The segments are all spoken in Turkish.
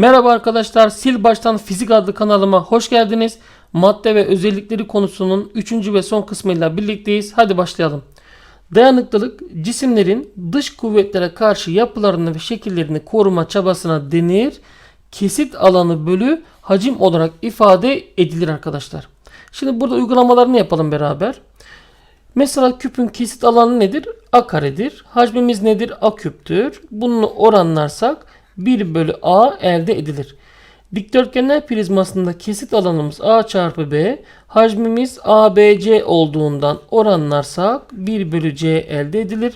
Merhaba arkadaşlar, Sil Baştan Fizik adlı kanalıma hoş geldiniz. Madde ve özellikleri konusunun 3. ve son kısmıyla birlikteyiz. Hadi başlayalım. Dayanıklılık, cisimlerin dış kuvvetlere karşı yapılarını ve şekillerini koruma çabasına denir. Kesit alanı bölü hacim olarak ifade edilir arkadaşlar. Şimdi burada uygulamalarını yapalım beraber. Mesela küpün kesit alanı nedir? A karedir. Hacmimiz nedir? A küptür. Bunu oranlarsak 1 bölü A elde edilir. Dikdörtgenler prizmasında kesit alanımız A çarpı B, hacmimiz ABC olduğundan oranlarsak 1 bölü C elde edilir.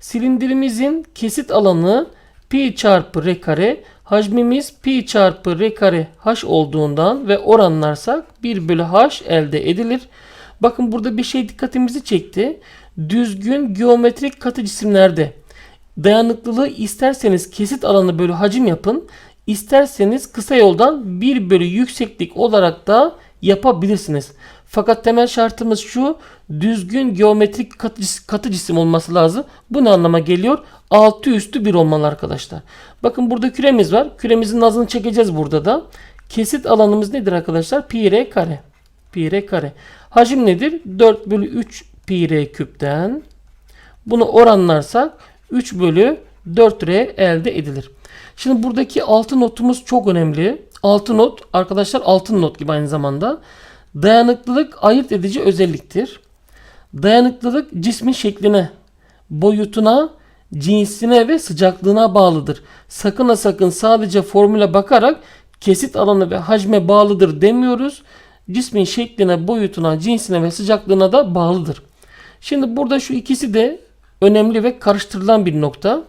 Silindirimizin kesit alanı pi çarpı r kare, hacmimiz pi çarpı r kare h olduğundan ve oranlarsak 1 bölü h elde edilir. Bakın burada bir şey dikkatimizi çekti. Düzgün geometrik katı cisimlerde dayanıklılığı isterseniz kesit alanı bölü hacim yapın. İsterseniz kısa yoldan 1 bölü yükseklik olarak da yapabilirsiniz. Fakat temel şartımız şu. Düzgün geometrik katı, katı cisim olması lazım. Bu ne anlama geliyor? Altı üstü 1 olmalı arkadaşlar. Bakın burada küremiz var. Küremizin nazını çekeceğiz burada da. Kesit alanımız nedir arkadaşlar? Pi r kare. Pi r kare. Hacim nedir? 4 bölü 3 pi r küpten. Bunu oranlarsak 3 bölü 4R elde edilir. Şimdi buradaki altı notumuz çok önemli. Altı not arkadaşlar altın not gibi aynı zamanda. Dayanıklılık ayırt edici özelliktir. Dayanıklılık cismin şekline, boyutuna, cinsine ve sıcaklığına bağlıdır. Sakın ha sakın sadece formüle bakarak kesit alanı ve hacme bağlıdır demiyoruz. Cismin şekline, boyutuna, cinsine ve sıcaklığına da bağlıdır. Şimdi burada şu ikisi de önemli ve karıştırılan bir nokta.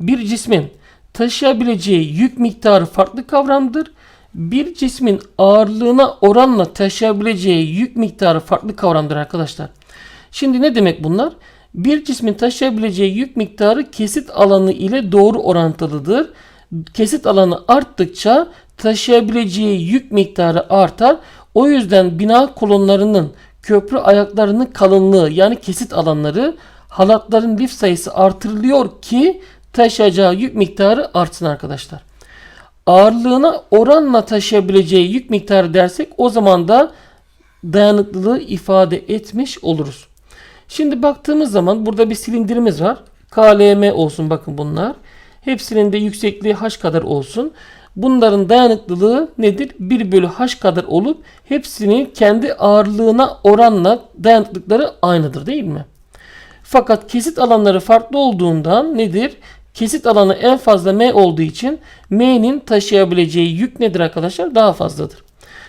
Bir cismin taşıyabileceği yük miktarı farklı kavramdır. Bir cismin ağırlığına oranla taşıyabileceği yük miktarı farklı kavramdır arkadaşlar. Şimdi ne demek bunlar? Bir cismin taşıyabileceği yük miktarı kesit alanı ile doğru orantılıdır. Kesit alanı arttıkça taşıyabileceği yük miktarı artar. O yüzden bina kolonlarının köprü ayaklarının kalınlığı yani kesit alanları halatların lif sayısı artırılıyor ki taşıyacağı yük miktarı artsın arkadaşlar. Ağırlığına oranla taşıyabileceği yük miktarı dersek o zaman da dayanıklılığı ifade etmiş oluruz. Şimdi baktığımız zaman burada bir silindirimiz var. KLM olsun bakın bunlar. Hepsinin de yüksekliği h kadar olsun. Bunların dayanıklılığı nedir? 1 bölü h kadar olup hepsinin kendi ağırlığına oranla dayanıklılıkları aynıdır değil mi? Fakat kesit alanları farklı olduğundan nedir? Kesit alanı en fazla m olduğu için m'nin taşıyabileceği yük nedir arkadaşlar? Daha fazladır.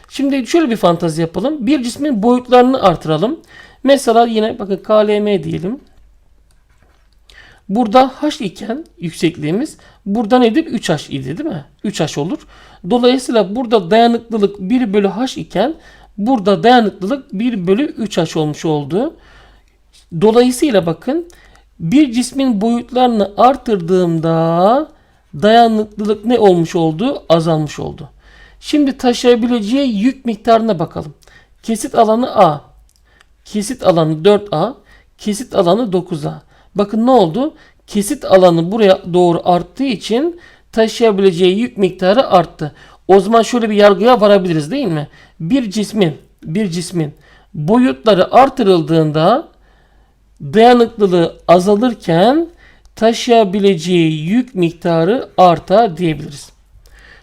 Şimdi şöyle bir fantazi yapalım. Bir cismin boyutlarını artıralım. Mesela yine bakın KLM diyelim. Burada h iken yüksekliğimiz burada nedir? 3h idi değil mi? 3h olur. Dolayısıyla burada dayanıklılık 1 bölü h iken burada dayanıklılık 1 bölü 3h olmuş oldu. Dolayısıyla bakın bir cismin boyutlarını artırdığımda dayanıklılık ne olmuş oldu? Azalmış oldu. Şimdi taşıyabileceği yük miktarına bakalım. Kesit alanı A. Kesit alanı 4A. Kesit alanı 9A. Bakın ne oldu? Kesit alanı buraya doğru arttığı için taşıyabileceği yük miktarı arttı. O zaman şöyle bir yargıya varabiliriz değil mi? Bir cismin bir cismin boyutları artırıldığında dayanıklılığı azalırken taşıyabileceği yük miktarı artar diyebiliriz.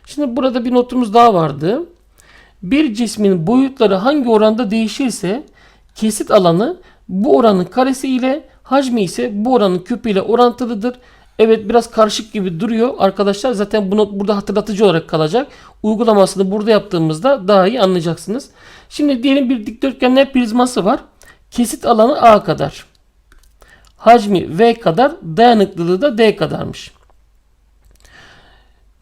Şimdi burada bir notumuz daha vardı. Bir cismin boyutları hangi oranda değişirse kesit alanı bu oranın karesi ile hacmi ise bu oranın küpü ile orantılıdır. Evet biraz karışık gibi duruyor arkadaşlar. Zaten bunu burada hatırlatıcı olarak kalacak. Uygulamasını burada yaptığımızda daha iyi anlayacaksınız. Şimdi diyelim bir dikdörtgenler prizması var. Kesit alanı A kadar. Hacmi V kadar, dayanıklılığı da D kadarmış.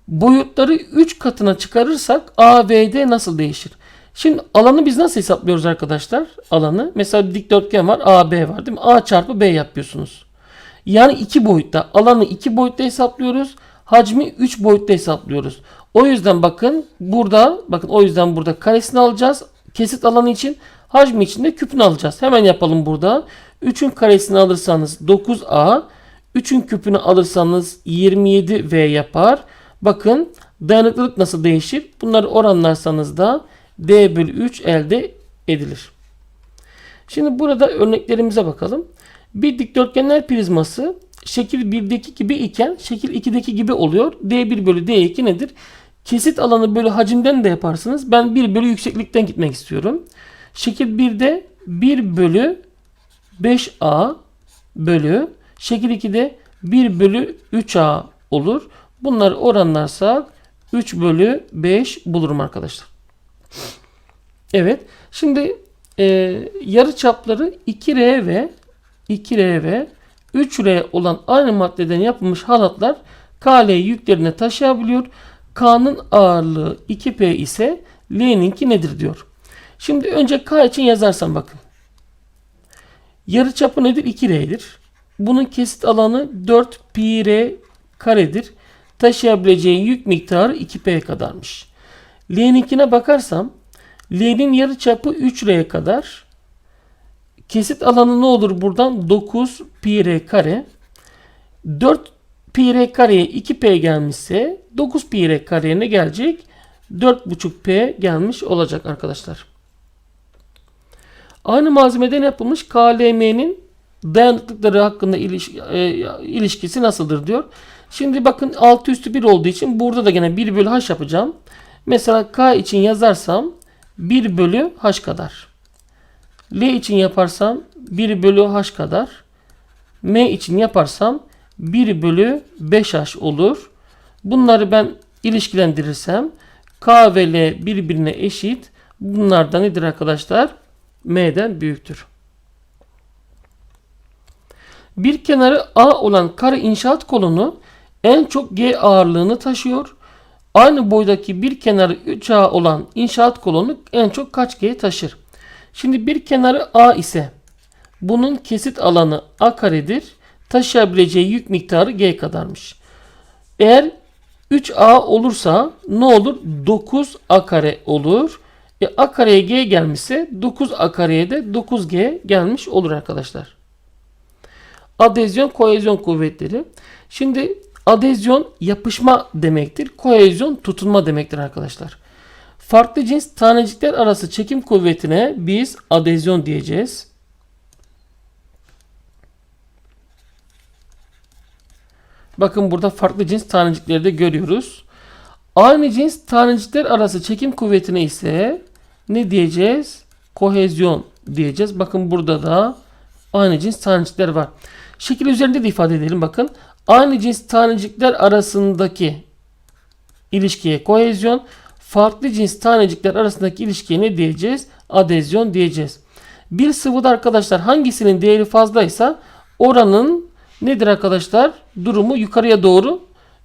Boyutları 3 katına çıkarırsak ABD nasıl değişir? Şimdi alanı biz nasıl hesaplıyoruz arkadaşlar? Alanı. Mesela bir dikdörtgen var. AB var değil mi? A çarpı B yapıyorsunuz. Yani iki boyutta. Alanı iki boyutta hesaplıyoruz. Hacmi 3 boyutta hesaplıyoruz. O yüzden bakın burada bakın o yüzden burada karesini alacağız. Kesit alanı için hacmi için de küpünü alacağız. Hemen yapalım burada. 3'ün karesini alırsanız 9A. 3'ün küpünü alırsanız 27V yapar. Bakın dayanıklılık nasıl değişir? Bunları oranlarsanız da D bölü 3 elde edilir. Şimdi burada örneklerimize bakalım. Bir dikdörtgenler prizması şekil 1'deki gibi iken şekil 2'deki gibi oluyor. D1 bölü D2 nedir? Kesit alanı bölü hacimden de yaparsınız. Ben 1 bölü yükseklikten gitmek istiyorum. Şekil 1'de 1 bölü 5A bölü şekil 2'de 1 bölü 3A olur. Bunları oranlarsak 3 bölü 5 bulurum arkadaşlar. Evet. Şimdi e, yarı çapları 2R ve 2R ve 3R olan aynı maddeden yapılmış halatlar KL yüklerine taşıyabiliyor. K'nın ağırlığı 2P ise L'ninki nedir diyor. Şimdi önce K için yazarsam bakın. Yarı çapı nedir? 2R'dir. Bunun kesit alanı 4 pi R karedir. Taşıyabileceği yük miktarı 2P kadarmış. L'ninkine bakarsam L'nin yarı çapı 3R kadar. Kesit alanı ne olur buradan? 9 pi R kare. 4 pi R kareye 2P gelmişse 9 pi R kareye ne gelecek? 4,5 P gelmiş olacak arkadaşlar. Aynı malzemeden yapılmış KLM'nin dayanıklıkları hakkında iliş, e, ilişkisi nasıldır diyor. Şimdi bakın 6 üstü 1 olduğu için burada da gene 1 bölü h yapacağım. Mesela K için yazarsam 1 bölü h kadar. L için yaparsam 1 bölü h kadar. M için yaparsam 1 bölü 5h olur. Bunları ben ilişkilendirirsem K ve L birbirine eşit. Bunlar da nedir arkadaşlar? M'den büyüktür. Bir kenarı A olan kare inşaat kolonu en çok G ağırlığını taşıyor. Aynı boydaki bir kenarı 3A olan inşaat kolonu en çok kaç G taşır? Şimdi bir kenarı A ise bunun kesit alanı A karedir. Taşıyabileceği yük miktarı G kadarmış. Eğer 3A olursa ne olur? 9A kare olur. E, A kareye G gelmişse 9A kareye de 9G gelmiş olur arkadaşlar. Adezyon kohezyon kuvvetleri. Şimdi adezyon yapışma demektir. Kohezyon tutunma demektir arkadaşlar. Farklı cins tanecikler arası çekim kuvvetine biz adezyon diyeceğiz. Bakın burada farklı cins tanecikleri de görüyoruz. Aynı cins tanecikler arası çekim kuvvetine ise ne diyeceğiz? Kohezyon diyeceğiz. Bakın burada da aynı cins tanecikler var. Şekil üzerinde de ifade edelim bakın. Aynı cins tanecikler arasındaki ilişkiye kohezyon, farklı cins tanecikler arasındaki ilişkiye ne diyeceğiz? Adezyon diyeceğiz. Bir sıvıda arkadaşlar hangisinin değeri fazlaysa oranın nedir arkadaşlar? Durumu yukarıya doğru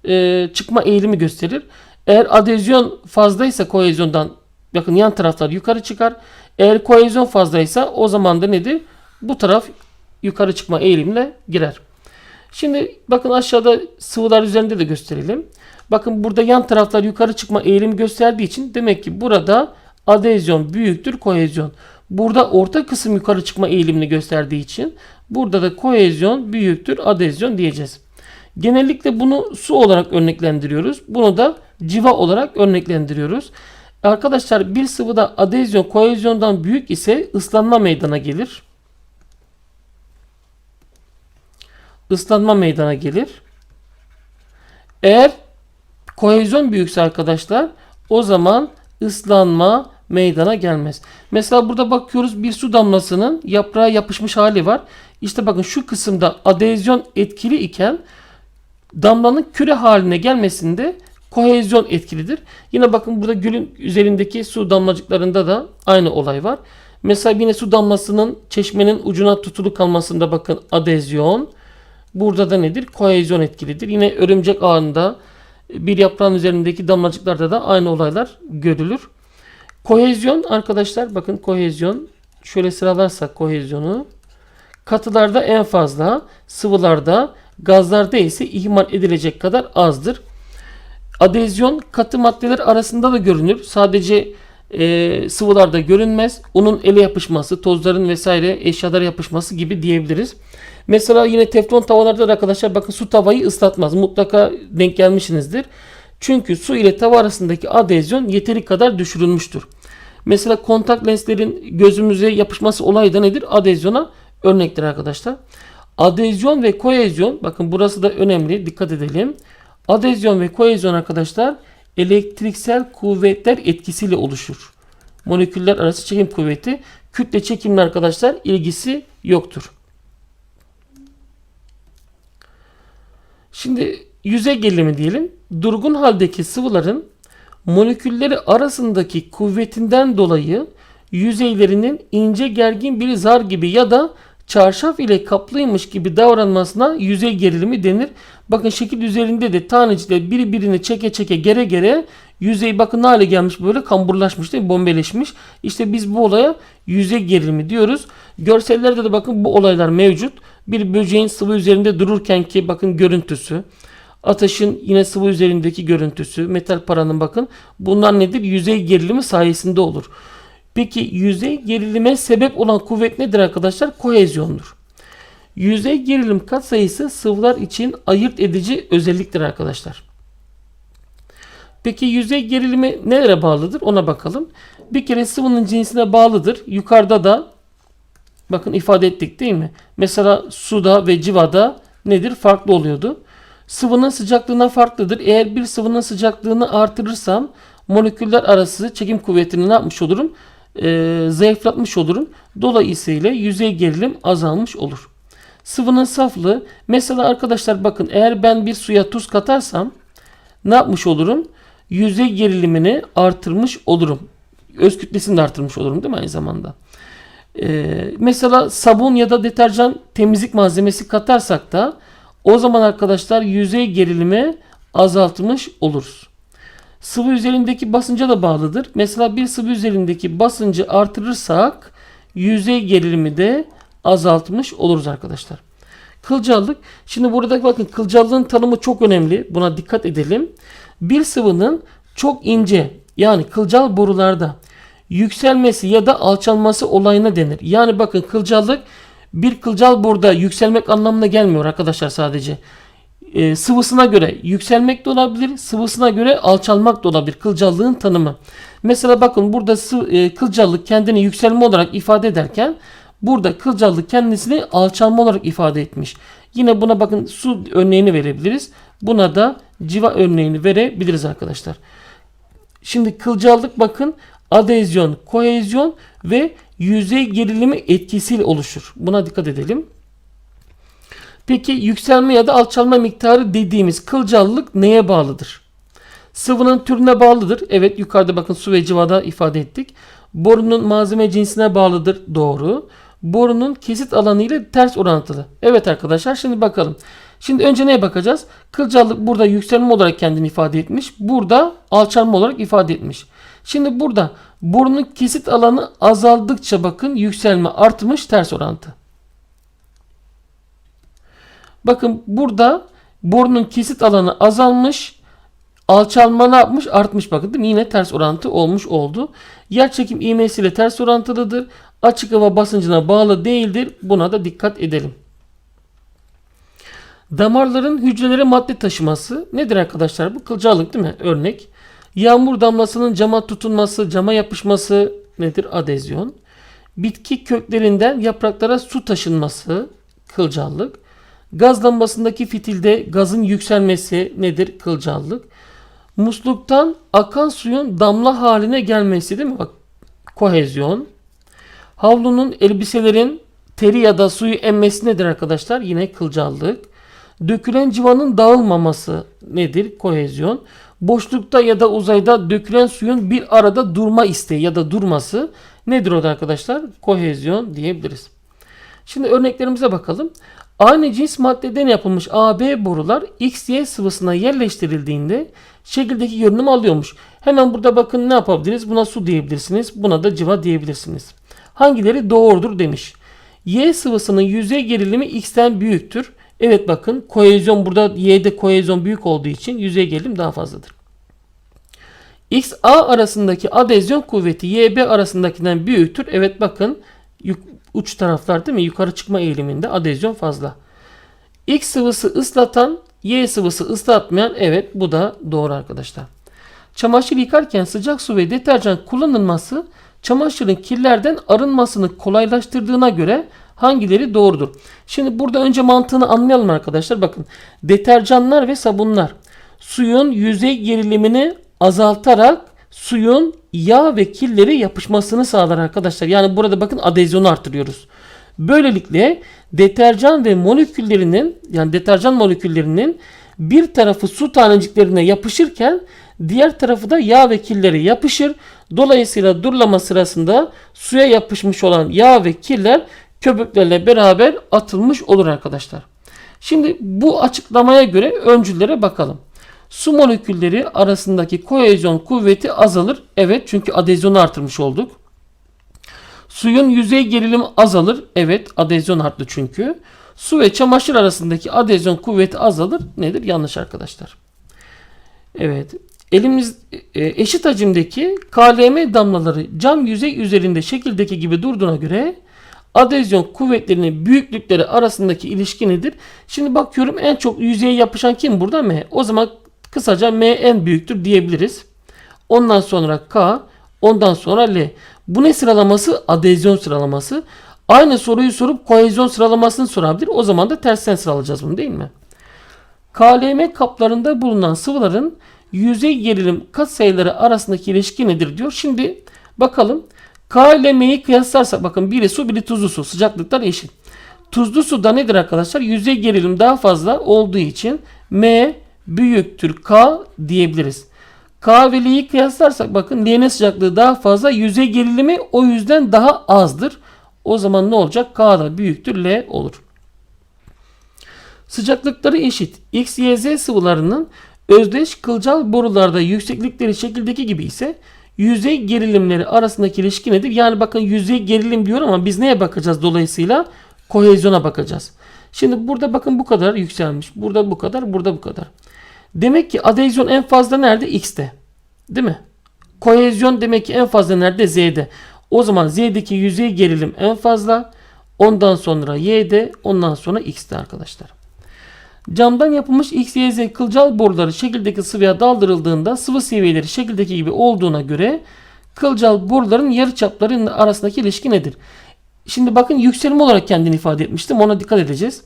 e, çıkma eğilimi gösterir. Eğer adezyon fazlaysa kohezyondan bakın yan taraflar yukarı çıkar. Eğer kohezyon fazlaysa o zaman da nedir? Bu taraf yukarı çıkma eğilimine girer. Şimdi bakın aşağıda sıvılar üzerinde de gösterelim. Bakın burada yan taraflar yukarı çıkma eğilimi gösterdiği için demek ki burada adezyon büyüktür kohezyon. Burada orta kısım yukarı çıkma eğilimini gösterdiği için burada da kohezyon büyüktür adezyon diyeceğiz. Genellikle bunu su olarak örneklendiriyoruz. Bunu da civa olarak örneklendiriyoruz. Arkadaşlar bir sıvıda adezyon kohezyondan büyük ise ıslanma meydana gelir. Islanma meydana gelir. Eğer kohezyon büyükse arkadaşlar o zaman ıslanma meydana gelmez. Mesela burada bakıyoruz bir su damlasının yaprağa yapışmış hali var. İşte bakın şu kısımda adezyon etkili iken damlanın küre haline gelmesinde kohezyon etkilidir. Yine bakın burada gülün üzerindeki su damlacıklarında da aynı olay var. Mesela yine su damlasının çeşmenin ucuna tutulu kalmasında bakın adezyon. Burada da nedir? Kohezyon etkilidir. Yine örümcek ağında bir yaprağın üzerindeki damlacıklarda da aynı olaylar görülür. Kohezyon arkadaşlar bakın kohezyon şöyle sıralarsak kohezyonu katılarda en fazla sıvılarda gazlarda ise ihmal edilecek kadar azdır. Adezyon katı maddeler arasında da görünür. Sadece e, sıvılarda görünmez. Onun ele yapışması, tozların vesaire eşyalara yapışması gibi diyebiliriz. Mesela yine teflon tavalarda da arkadaşlar bakın su tavayı ıslatmaz. Mutlaka denk gelmişsinizdir. Çünkü su ile tava arasındaki adezyon yeteri kadar düşürülmüştür. Mesela kontak lenslerin gözümüze yapışması olayı da nedir? Adezyona örnektir arkadaşlar. Adezyon ve kohezyon bakın burası da önemli dikkat edelim. Adezyon ve kohezyon arkadaşlar elektriksel kuvvetler etkisiyle oluşur. Moleküller arası çekim kuvveti kütle çekimle arkadaşlar ilgisi yoktur. Şimdi yüzey gerilimi diyelim. Durgun haldeki sıvıların molekülleri arasındaki kuvvetinden dolayı yüzeylerinin ince gergin bir zar gibi ya da çarşaf ile kaplıymış gibi davranmasına yüzey gerilimi denir. Bakın şekil üzerinde de tanecikler birbirini çeke çeke gere gere yüzey bakın ne hale gelmiş böyle kamburlaşmış değil mi? Bombeleşmiş. İşte biz bu olaya yüzey gerilimi diyoruz. Görsellerde de bakın bu olaylar mevcut. Bir böceğin sıvı üzerinde dururken ki bakın görüntüsü. Ateşin yine sıvı üzerindeki görüntüsü, metal paranın bakın bunlar nedir? Yüzey gerilimi sayesinde olur. Peki yüzey gerilime sebep olan kuvvet nedir arkadaşlar? Kohezyondur. Yüzey gerilim katsayısı sıvılar için ayırt edici özelliktir arkadaşlar. Peki yüzey gerilimi nelere bağlıdır? Ona bakalım. Bir kere sıvının cinsine bağlıdır. Yukarıda da bakın ifade ettik değil mi? Mesela suda ve civada nedir? Farklı oluyordu. Sıvının sıcaklığına farklıdır. Eğer bir sıvının sıcaklığını artırırsam moleküller arası çekim kuvvetini ne yapmış olurum? Ee, zayıflatmış olurum. Dolayısıyla yüzey gerilim azalmış olur. Sıvının saflığı mesela arkadaşlar bakın eğer ben bir suya tuz katarsam ne yapmış olurum? Yüzey gerilimini artırmış olurum. Öz kütlesini de artırmış olurum değil mi aynı zamanda? Ee, mesela sabun ya da deterjan temizlik malzemesi katarsak da o zaman arkadaşlar yüzey gerilimi azaltmış oluruz. Sıvı üzerindeki basınca da bağlıdır. Mesela bir sıvı üzerindeki basıncı artırırsak yüzey gerilimi de azaltmış oluruz arkadaşlar. Kılcallık. Şimdi burada bakın kılcallığın tanımı çok önemli. Buna dikkat edelim. Bir sıvının çok ince yani kılcal borularda yükselmesi ya da alçalması olayına denir. Yani bakın kılcallık bir kılcal burada yükselmek anlamına gelmiyor arkadaşlar sadece. Ee, sıvısına göre yükselmek de olabilir, sıvısına göre alçalmak da olabilir. Kılcallığın tanımı. Mesela bakın burada sı- e, kılcallık kendini yükselme olarak ifade ederken burada kılcallık kendisini alçalma olarak ifade etmiş. Yine buna bakın su örneğini verebiliriz. Buna da civa örneğini verebiliriz arkadaşlar. Şimdi kılcallık bakın adezyon, kohezyon ve yüzey gerilimi etkisiyle oluşur. Buna dikkat edelim. Peki yükselme ya da alçalma miktarı dediğimiz kılcallık neye bağlıdır? Sıvının türüne bağlıdır. Evet yukarıda bakın su ve civada ifade ettik. Borunun malzeme cinsine bağlıdır. Doğru. Borunun kesit alanı ile ters orantılı. Evet arkadaşlar şimdi bakalım. Şimdi önce neye bakacağız? Kılcallık burada yükselme olarak kendini ifade etmiş. Burada alçalma olarak ifade etmiş. Şimdi burada borunun kesit alanı azaldıkça bakın yükselme artmış ters orantı. Bakın burada borunun kesit alanı azalmış. Alçalma ne yapmış? Artmış bakın değil mi? Yine ters orantı olmuş oldu. Yer çekim ivmesiyle ters orantılıdır. Açık hava basıncına bağlı değildir. Buna da dikkat edelim. Damarların hücrelere madde taşıması nedir arkadaşlar? Bu kılcallık değil mi? Örnek. Yağmur damlasının cama tutunması, cama yapışması nedir? Adezyon. Bitki köklerinden yapraklara su taşınması kılcallık. Gaz lambasındaki fitilde gazın yükselmesi nedir? Kılcallık. Musluktan akan suyun damla haline gelmesi değil mi? Bak kohezyon. Havlunun elbiselerin teri ya da suyu emmesi nedir arkadaşlar? Yine kılcallık. Dökülen civanın dağılmaması nedir? Kohezyon. Boşlukta ya da uzayda dökülen suyun bir arada durma isteği ya da durması nedir o da arkadaşlar? Kohezyon diyebiliriz. Şimdi örneklerimize bakalım. Aynı cins maddeden yapılmış AB borular XY sıvısına yerleştirildiğinde şekildeki görünüm alıyormuş. Hemen burada bakın ne yapabiliriz? Buna su diyebilirsiniz. Buna da civa diyebilirsiniz. Hangileri doğrudur demiş. Y sıvısının yüzey gerilimi X'ten büyüktür. Evet bakın kohezyon burada Y'de kohezyon büyük olduğu için yüzey gerilim daha fazladır. X A arasındaki adezyon kuvveti YB arasındakinden büyüktür. Evet bakın uç taraflar değil mi? Yukarı çıkma eğiliminde adezyon fazla. X sıvısı ıslatan Y sıvısı ıslatmayan evet bu da doğru arkadaşlar. Çamaşır yıkarken sıcak su ve deterjan kullanılması çamaşırın kirlerden arınmasını kolaylaştırdığına göre hangileri doğrudur? Şimdi burada önce mantığını anlayalım arkadaşlar. Bakın deterjanlar ve sabunlar suyun yüzey gerilimini azaltarak suyun yağ ve kirleri yapışmasını sağlar arkadaşlar. Yani burada bakın adezyonu artırıyoruz. Böylelikle deterjan ve moleküllerinin yani deterjan moleküllerinin bir tarafı su taneciklerine yapışırken diğer tarafı da yağ ve kirlere yapışır. Dolayısıyla durulama sırasında suya yapışmış olan yağ ve kirler köpüklerle beraber atılmış olur arkadaşlar. Şimdi bu açıklamaya göre öncüllere bakalım. Su molekülleri arasındaki kohezyon kuvveti azalır. Evet çünkü adezyonu artırmış olduk. Suyun yüzey gerilimi azalır. Evet adezyon arttı çünkü. Su ve çamaşır arasındaki adezyon kuvveti azalır. Nedir? Yanlış arkadaşlar. Evet. Elimiz e, eşit hacimdeki KLM damlaları cam yüzey üzerinde şekildeki gibi durduğuna göre adezyon kuvvetlerinin büyüklükleri arasındaki ilişki nedir? Şimdi bakıyorum en çok yüzeye yapışan kim burada? M. O zaman kısaca M en büyüktür diyebiliriz. Ondan sonra K, ondan sonra L. Bu ne sıralaması? Adezyon sıralaması. Aynı soruyu sorup kohezyon sıralamasını sorabilir. O zaman da tersten sıralayacağız bunu değil mi? KLM kaplarında bulunan sıvıların yüzey gerilim katsayıları arasındaki ilişki nedir diyor. Şimdi bakalım K ile M'yi kıyaslarsak bakın biri su biri tuzlu su sıcaklıklar eşit. Tuzlu suda nedir arkadaşlar? Yüzey gerilim daha fazla olduğu için M büyüktür K diyebiliriz. K ve L'yi kıyaslarsak bakın L'nin sıcaklığı daha fazla yüzey gerilimi o yüzden daha azdır. O zaman ne olacak? K da büyüktür L olur. Sıcaklıkları eşit. X, Y, Z sıvılarının özdeş kılcal borularda yükseklikleri şekildeki gibi ise yüzey gerilimleri arasındaki ilişki nedir? Yani bakın yüzey gerilim diyor ama biz neye bakacağız dolayısıyla? Kohezyona bakacağız. Şimdi burada bakın bu kadar yükselmiş. Burada bu kadar, burada bu kadar. Demek ki adezyon en fazla nerede? X'te. Değil mi? Kohezyon demek ki en fazla nerede? Z'de. O zaman Z'deki yüzey gerilim en fazla. Ondan sonra Y'de, ondan sonra X'te arkadaşlar. Camdan yapılmış X, Y, Z kılcal boruları şekildeki sıvıya daldırıldığında sıvı seviyeleri şekildeki gibi olduğuna göre kılcal boruların yarıçapları arasındaki ilişki nedir? Şimdi bakın yükselme olarak kendini ifade etmiştim. Ona dikkat edeceğiz.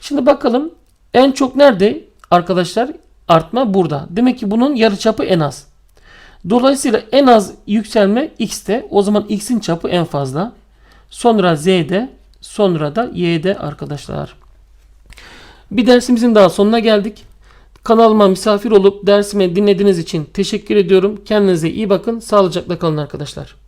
Şimdi bakalım en çok nerede arkadaşlar? Artma burada. Demek ki bunun yarıçapı en az. Dolayısıyla en az yükselme x'te. O zaman x'in çapı en fazla. Sonra z'de. Sonra da y'de arkadaşlar. Bir dersimizin daha sonuna geldik. Kanalıma misafir olup dersimi dinlediğiniz için teşekkür ediyorum. Kendinize iyi bakın. Sağlıcakla kalın arkadaşlar.